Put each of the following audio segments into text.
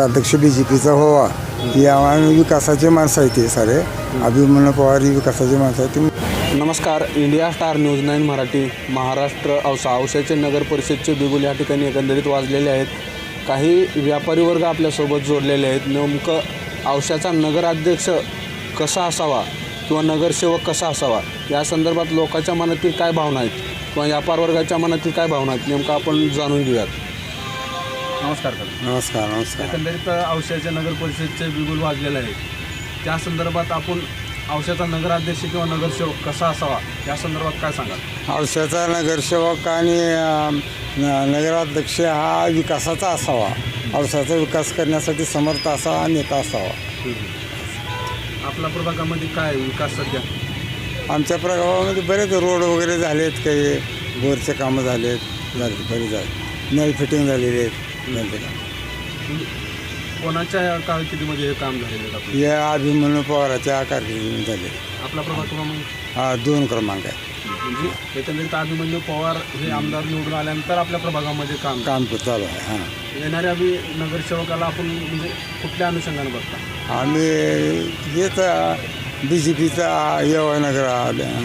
अध्यक्ष B J पीचा व्हावा. या विकासाचे माणसं आहेत ते सारे. अभिमन्यू पवार ही विकासाचे माणसं आहेत. ते नमस्कार. India star news nine Marathi. Maharashtra Ausa औसाचे नगर परिषदचे बिगुल या ठिकाणी एकंदरीत वाजलेले आहेत. काही व्यापारी वर्ग आपल्यासोबत जोडलेले आहेत. नेमकं औसाचा नगराध्यक्ष कसा असावा किंवा नगरसेवक कसा असावा या संदर्भात लोकांच्या मनातील काय भावना आहेत किंवा व्यापार वर्गाच्या मनातील काय भावना आहेत नेमकं आपण जाणून घेऊयात. नमस्कार नमस्कार नमस्कार. एकंदरीत औशाच्या नगर परिषदचे बिगुल वाजलेले आहेत. त्या संदर्भात आपण औशाचा नगराध्यक्ष किंवा नगरसेवक कसा असावा या संदर्भात काय सांगाल? औषधाचा नगरसेवक आणि अं, न- नगराध्यक्ष हा विकासाचा असावा. औषधाचा विकास करण्यासाठी समर्थ असावा नेता असावा. आपल्या प्रभागामध्ये काय विकास सध्या? आमच्या प्रभावामध्ये बरेच रोड वगैरे झालेत काही बोरचे कामं झालेत झाले बरेच आहेत नळ फिटिंग झालेली आहेत. कोणाच्या काळकिटीमध्ये हे काम झालेलं आहे आपलं? या अभिमन्यू पवाराच्या कारकिर्दीने झाले. आपला प्रभाग क्रमांक? हा दोन क्रमांक आहे. म्हणजे एकंदरीत अभिमन्यू पवार हे आमदार निवडून आल्यानंतर आपल्या प्रभागामध्ये काम काम चालू आहे हां. येणाऱ्या बी नगरसेवकाला आपण म्हणजे कुठल्या अनुषंगाने बघता? आम्ही हेच बी जे पीचा यावा नगर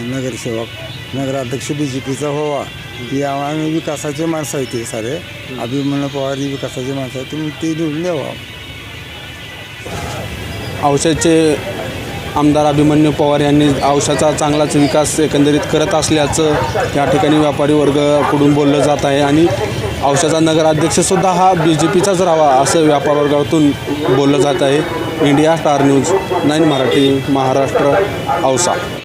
नगरसेवक नगराध्यक्ष बी जे पीचा व्हावा. यावा आम्ही विकासाचे माणसं आहेत ते सारे. अभिमन्यू पवार ही विकासाचे माणसं आहेत तुम्ही ते निवडून यावा औषधचे आमदार अभिमन्यू पवार यांनी औषधाचा चांगलाच विकास एकंदरीत करत असल्याचं या ठिकाणी व्यापारी वर्गाकडून बोललं जात आहे. आणि औषधाचा नगराध्यक्षसुद्धा हा बी जे पीचाच राहावा असं व्यापार वर्गातून बोललं जात आहे. India star news nine Marathi Maharashtra Ausa.